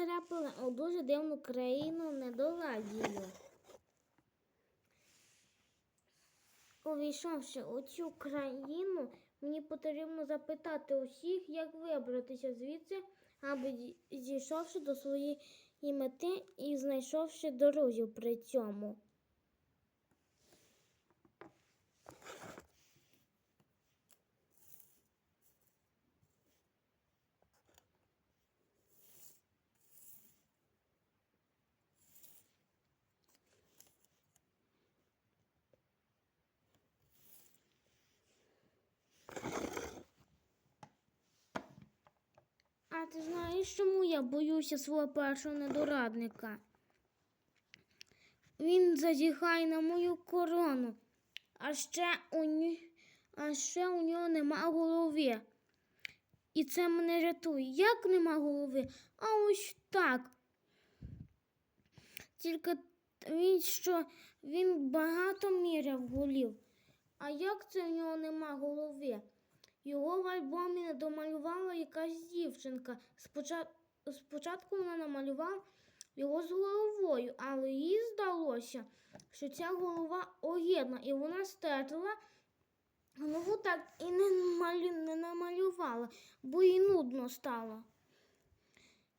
потрапила у дуже дивну країну недоладію. Увійшовши у цю країну, мені потрібно запитати усіх, як вибратися звідси, аби зійшовши до своєї мети і знайшовши друзів при цьому. Ти знаєш, чому я боюся свого першого недорадника? Він зазіхає на мою корону, а ще у, ні... а ще у нього нема голови. І це мене рятує. Як нема голови? А ось так. Тільки він що він багато міряв голів. А як це в нього нема голови? Його в альбомі домалювала якась дівчинка. Спочатку, вона намалювала його з головою, але їй здалося, що ця голова огідна, і вона стерла голову так і не, малю, не намалювала, бо їй нудно стало.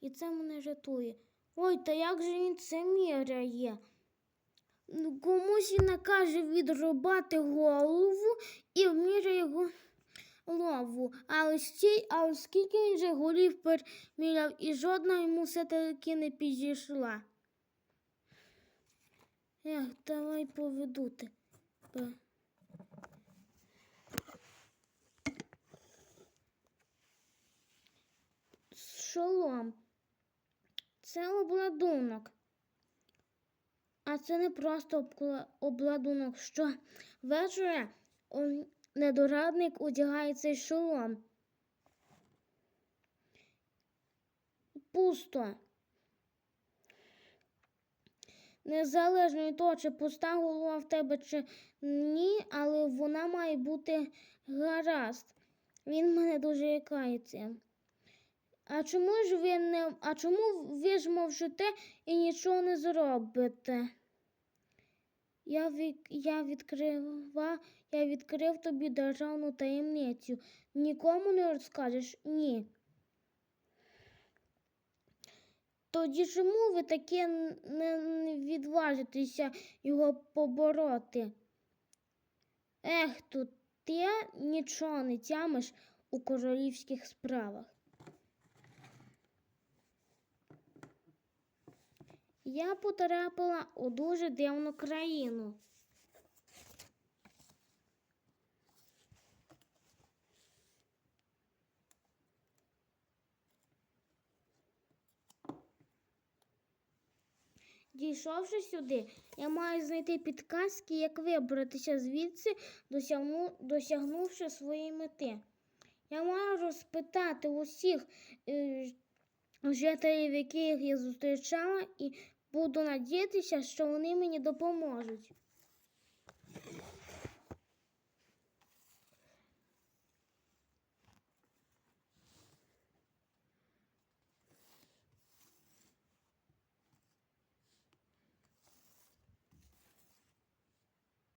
І це мене жартує. Ой, та як же він це міряє? Ну, Комусь він накаже відрубати голову і вміряє його лову. Але, стій, скільки він же голів переміряв, і жодна йому все-таки не підійшла. Ех, давай поведу тебе. Шолом. Це обладунок. А це не просто обладунок, що он- недорадник одягає цей шолом. Пусто. Незалежно від того, чи пуста голова в тебе чи ні, але вона має бути гаразд. Він мене дуже лякається. А чому ж ви не. А чому ви ж мовчите і нічого не зробите? Я, від, я, відкрива, я відкрив тобі державну таємницю. Нікому не розкажеш? Ні. Тоді чому ви таке не, відважитеся його побороти? Ех, тут ти нічого не тямиш у королівських справах. Я потрапила у дуже дивну країну. Дійшовши сюди, я маю знайти підказки, як вибратися звідси, досягну, досягнувши своєї мети. Я маю розпитати усіх е, жителів, яких я зустрічала, і буду надіятися, що вони мені допоможуть.